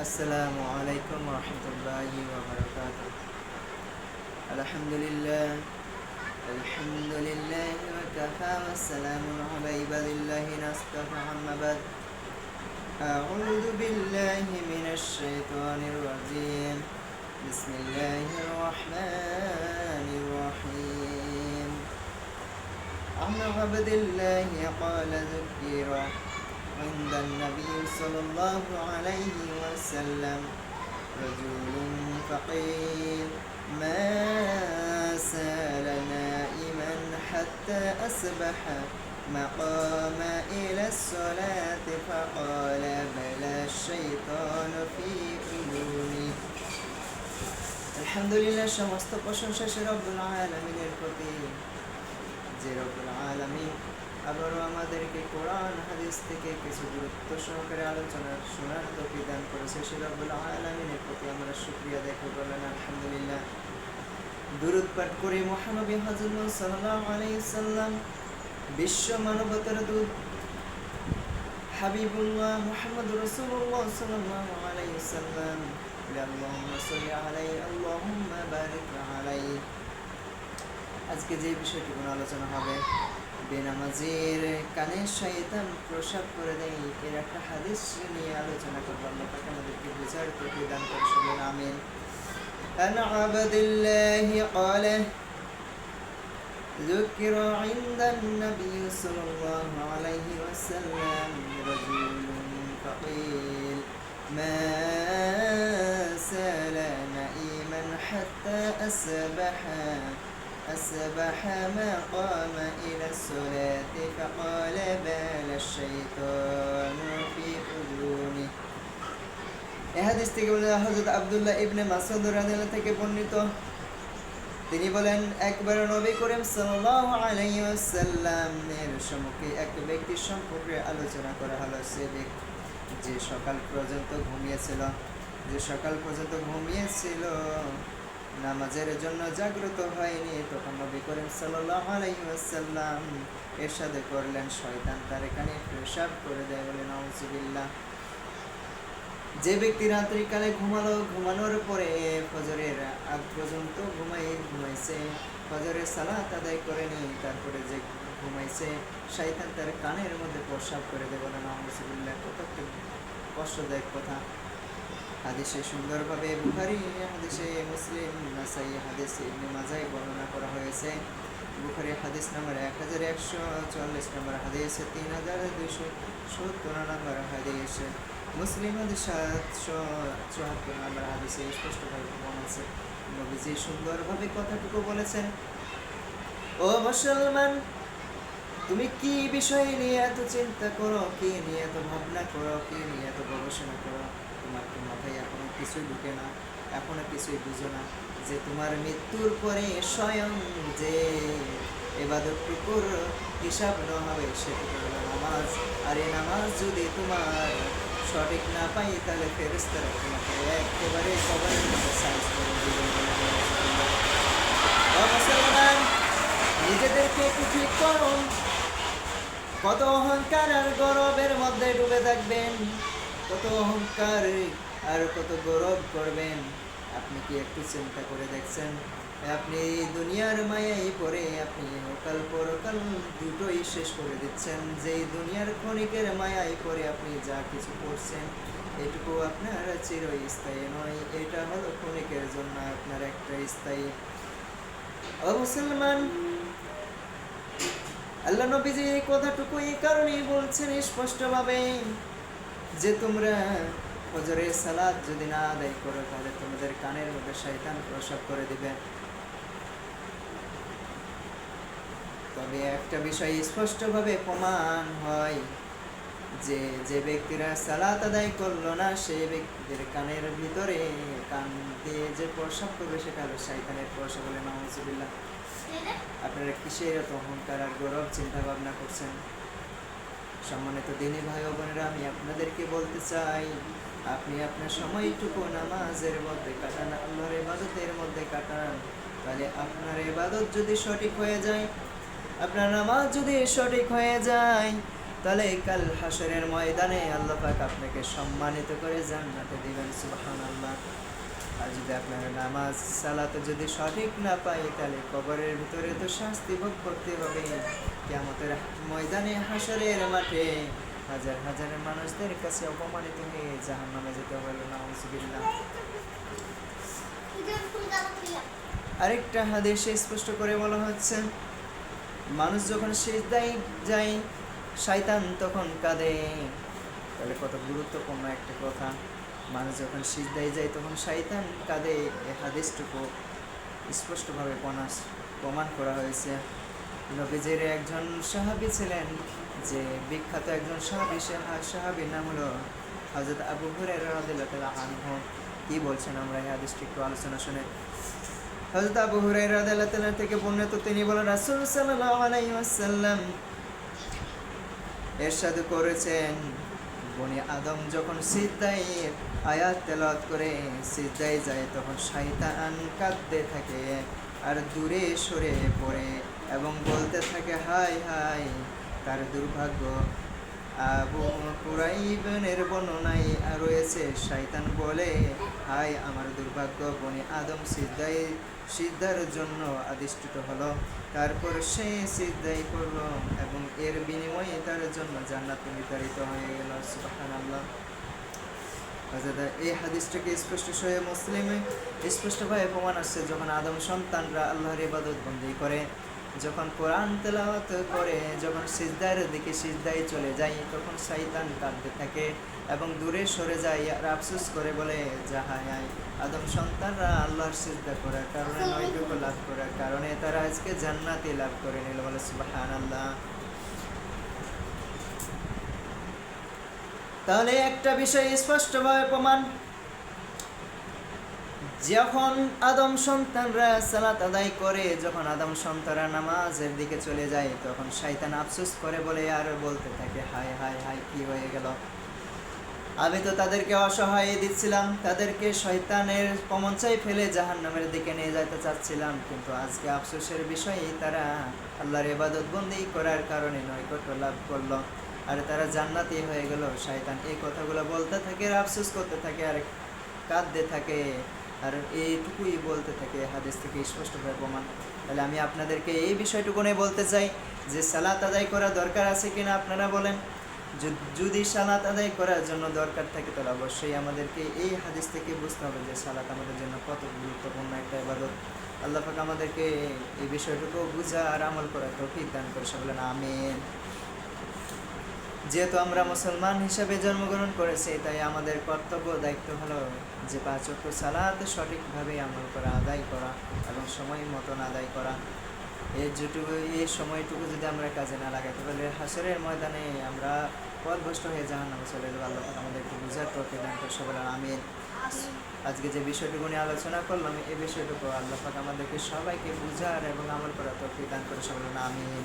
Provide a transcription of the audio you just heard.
السلام عليكم ورحمة الله وبركاته. الحمد لله الحمد لله وكفى والسلام على عباد الله نصطفى عما بعد. أعوذ بالله من الشيطان الرجيم. بسم الله الرحمن الرحيم. عن عبد الله قال ذكر عند النبي صلى الله عليه وسلم رجل فقير ما سال نائما حتى أصبح مقام إلى الصلاة فقال بلى الشيطان في أذني আলহামদুলিল্লাহ সমস্ত প্রশংসা সে রব্বুল আলমিনের প্রতি যে রব্বুল আলমিন আবারও আমাদেরকে কোরআন, হাদিস থেকে কিছু গুরুত্ব সহকারে আলোচনা শোনার তৌফি দান করেছে। সে আলমিনের প্রতি আমরা শুক্রিয়া দেখে বলেন, আলহামদুলিল্লাহ। দুরুদ পাঠ করে মহানবী আলাইহি সাল্লাম বিশ্ব মানবতার দূত হাবিবুল্লাহ মুহাম্মদ আলাইহি সাল্লাম। আল্লাহুম্মা বারিক আজকে যে বিষয়টি কোনো আলোচনা হবে বেনামাজির কানে শয়তান প্রসাব করে দেয় এর একটা হাদিস নিয়ে আলোচনা করবো আল্লাহ পাক আমাদেরকে বুঝার প্রতি দান করে শুনলেন আমিন عن عبد الله قال ذكر عند النبي صلى الله عليه وسلم رجل فقيل ما سال نئيما حتى أصبح أصبح ما قام إلى الصلاة فقال بال الشيطان في أذنه এই হাদিস থেকে বলে হযরত আব্দুল্লাহ ইবনে মাসউদ রাদিয়াল্লাহু থেকে বর্ণিত তিনি বলেন একবার নবী করিম সাল্লাল্লাহু আলাইহি ওয়াসাল্লাম এর সম্মুখে এক ব্যক্তির সম্পর্কে আলোচনা করা হলো সে ব্যক্তি যে সকাল পর্যন্ত ঘুমিয়েছিল যে সকাল পর্যন্ত ঘুমিয়েছিল নামাজের জন্য জাগ্রত হয়নি তখন নবী করিম সাল্লাল্লাহু আলাইহি ওয়াসাল্লাম এরশাদে করলেন, শয়তান তার এখানে পেশাব করে দেয় বলে নাউজুবিল্লাহ। যে ব্যক্তি রাত্রিকালে ঘুমালো, ঘুমানোর পরে ফজরের আগ পর্যন্ত ঘুমাই, ঘুমাইছে, ফজরের সালাত আদায় করেনি তারপরে যে ঘুমাইছে, শয়তান তার কানের মধ্যে প্রস্রাব করে দেবে না নাউজুবিল্লাহ। কত কষ্টদায়ক কথা। হাদিসে সুন্দরভাবে বুখারি, হাদিসে মুসলিম, নাসাই হাদিসে ইবনে মাজায় বর্ণনা করা হয়েছে। বুখারি হাদিস নাম্বার এক হাজার একশো চল্লিশ, নম্বর হাদিস তিন হাজার দুইশো সত্তর, নম্বর হাদিস মুসলিম হাদিস সাতশো চুয়াত্তর, নম্বর হাদিসে স্পষ্টভাবে প্রমাণ আছে। নবীজি সুন্দরভাবে কথাটুকু বলেছেন, ও মুসলমান, তুমি কি বিষয় নিয়ে এত চিন্তা করো, কি নিয়ে এত ভাবনা করো, কি নিয়ে এত গবেষণা করো? তোমার তো মাথায় এখনও কিছুই ঢুকে না, এখনও কিছুই বুঝো না যে তোমার মৃত্যুর পরে স্বয়ং যে এবাদতটুকুর হিসাব না হবে সেটুকু হলো নামাজ। আর এই নামাজ যদি তোমার সঠিক না পাই, তাহলে ফেরেস্তারা তোমাকে একেবারে সবাই সাইজ মুসলমান, নিজেদেরকে একটু ঠিক করুন কত অহংকার আর গৌরবের মধ্যে ডুবে থাকবেন। কত অহংকার আর কত গৌরব করবেন। আপনি কি একটু চিন্তা করে দেখছেন? আপনি দুনিয়ার মায়াই পরে আপনি অকাল পরকাল দুটোই শেষ করে দিচ্ছেন। যে দুনিয়ার ক্ষণিকের মায়াই পরে আপনি যা কিছু করছেন, এটুকু আপনার চিরস্থায়ী নয়। এটা হলো ক্ষণিকের জন্য আপনার একটা স্থায়ী। ও মুসলমান, আল্লাহ নবীজি এই কথাটুকু এই কারণেই বলছেন স্পষ্টভাবে। যে তোমরা ফজরের সালাদ যদি না আদায় করো তাহলে তোমাদের কানের মধ্যে শয়তান প্রসাব করে দিবে। তবে একটা বিষয় স্পষ্টভাবে প্রমাণ হয় যে যে ব্যক্তিরা সালাত আদায় করল না সেই ব্যক্তিদের কানের ভিতরে কান দিয়ে যে প্রসাব করবে সেটা হলো শয়তানের প্রসাব বলে নাউজুবিল্লাহ। আপনারা কিসের এত অহংকার আর গৌরব চিন্তা ভাবনা করছেন? সম্মানিত দিনী ভাই বোনেরা, আমি আপনাদেরকে বলতে চাই, আপনি আপনার সময়টুকু নামাজের মধ্যে কাটান, আল্লাহর ইবাদতের মধ্যে কাটান। তাহলে আপনার ইবাদত যদি সঠিক হয়ে যায়, আপনার নামাজ যদি সঠিক হয়ে যায়, তাহলে কাল হাসরের ময়দানে আল্লাহ পাক আপনাকে সম্মানিত করে জান্নাতে দিবেন, সুবহানাল্লাহ। যদি আপনার নামাজ, সালাতে যদি সঠিক না পাই তাহলে কবরের ভিতরে তো শাস্তি ভোগ করতে হবে। কেমতের ময়দানে হাসরের মাঠে হাজার হাজারের মানুষদের কাছে অপমানিত হয়ে জাহান নামে যেতে হলো না আরেকটা হাদেশে স্পষ্ট করে বলা হচ্ছে, মানুষ যখন সিজদায় যায়, শয়তান তখন কাঁদে। তাহলে কত গুরুত্বপূর্ণ একটা কথা। মানুষ যখন সিজদায় যায় তখন শয়তান কাঁদে এই হাদিসটুকু স্পষ্টভাবে প্রনাশ প্রমাণ করা হয়েছে। নবীজির একজন সাহাবি ছিলেন যে বিখ্যাত একজন সাহাবি সাহাবির নাম হলো হজরত আবু আনহু। কি বলছেন আমরা এই হাদিসটি একটু আলোচনা শুনে? হযরত আবু হুরায়রা রাদিয়াল্লাহু তাআলা থেকে বর্ণিত, তিনি বলেন, রাসূল আলাইহি ওয়াসাল্লাম এরশাদ করেছেন। বনি আদম যখন সিজদায় আয়াত তেলাওয়াত করে সিজদায় যায়, তখন শয়তান কাঁদতে থাকে আর দূরে সরে পড়ে এবং বলতে থাকে হাই হাই তার দুর্ভাগ্য। আবু কুরাইবেনের বর্ণনায় রয়েছে, শয়তান বলে হাই আমার দুর্ভাগ্য, বনি আদম সিদ্ধাই সিদ্ধার জন্য আদিষ্টিত হলো। তারপর সে সিদ্ধাই করল এবং এর বিনিময়ে তার জন্য জান্নাত নির্ধারিত হয়ে গেল। সুবহানাল্লাহ। হযরত এই হাদিসটাকে স্পষ্ট সহে মুসলিমে স্পষ্টভাবে প্রমাণ আসছে যখন আদম সন্তানরা আল্লাহর ইবাদত বন্দী করে, যখন কোরআন তেলাওয়াত করে, যখন সিজদার দিকে সিজদায় চলে যায়, তখন শয়তান কাঁদতে থাকে এবং দূরে সরে যায় আর আফসোস করে বলে যাহাই আদম সন্তানরা আল্লাহর সিজদা করার কারণে নৈটুক লাভ করার কারণে তারা আজকে জান্নাতি লাভ করে নিল। বলে, সুবহানাল্লাহ। তাহলে একটা বিষয় স্পষ্টভাবে প্রমাণ। যখন আদম সন্তানরা সালাত আদায় করে, যখন আদম সন্তানরা নামাজের দিকে চলে যায়, তখন শয়তান আফসোস করে বলে, আর বলতে থাকে, হায় হায় হায়, কি হয়ে গেল? আমি তো তাদেরকে অসহায় দিচ্ছিলাম, তাদেরকে শয়তানের পমঞ্চাই ফেলে জাহান নামের দিকে নিয়ে যেতে চাচ্ছিলাম, কিন্তু আজকে আফসোসের বিষয়ে তারা আল্লাহর এবাদত বন্দি করার কারণে নৈকট্য লাভ করল। আর তারা জান্নাতি হয়ে গেল, শয়তান। এই কথাগুলো বলতে থাকে, আর আফসোস করতে থাকে, আর কাঁদতে থাকে, আর এইটুকুই বলতে থাকে হাদিস থেকে স্পষ্টভাবে প্রমাণ। তাহলে আমি আপনাদেরকে এই বিষয়টুকু নিয়ে বলতে চাই যে সালাত আদায় করা দরকার আছে কিনা আপনারা বলেন। যদি- সালাত আদায় করার জন্য দরকার থাকে, তাহলে অবশ্যই আমাদেরকে এই হাদিস থেকে বুঝতে হবে যে সালাত আমাদের জন্য কত গুরুত্বপূর্ণ একটা ইবাদত। আল্লাহ পাক আমাদেরকে এই বিষয়টুকু বুঝা আর আমল করার তৌফিক দান করে বলেন আমিন। যেহেতু আমরা মুসলমান হিসাবে জন্মগ্রহণ করেছি, তাই আমাদের কর্তব্য দায়িত্ব হলো যে পাঁচ সালাত সঠিকভাবে আমল করা, আদায় করা এবং সময় মতন আদায় করা। এই যেটুকু, এই সময়টুকু যদি আমরা কাজে না লাগাই, তাহলে হাসরের ময়দানে আমরা পথভ্রষ্ট হয়ে যাওয়ার নামে আল্লাহ আমাদেরকে বুঝার তৌফিক দান করে সবাই আমি আজকে যে বিষয়টুকু নিয়ে আলোচনা করলাম, এই বিষয়টুকু আল্লাহ আমাদেরকে সবাইকে বুঝার এবং আমল করার তৌফিক দান করে সবাই আমিন।